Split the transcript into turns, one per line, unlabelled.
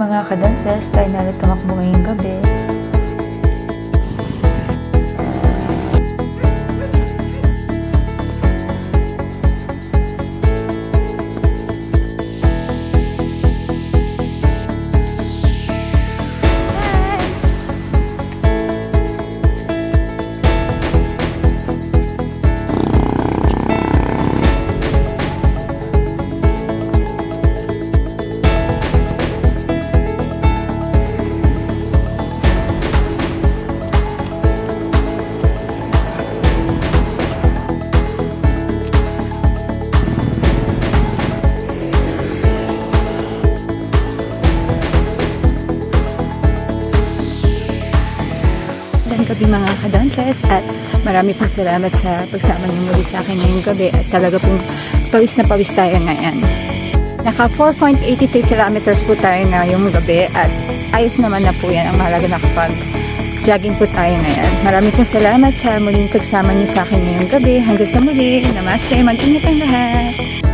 Mga kadantes, tayo na ulit tumakbo ngayong gabi. Gabi mga kadantes at marami pong salamat sa pagsama niyo muli sa akin ngayong gabi at talaga pong pawis na pawis tayo ngayon. Naka 4.83 kilometers po tayo ngayong gabi at ayos naman na po yan ang mahalaga nakapag jogging po tayo ngayon. Maraming pong salamat sa muling pagsama niyo sa akin ngayong gabi. Hanggang sa muli. Namaste. Mag-ingat ang lahat.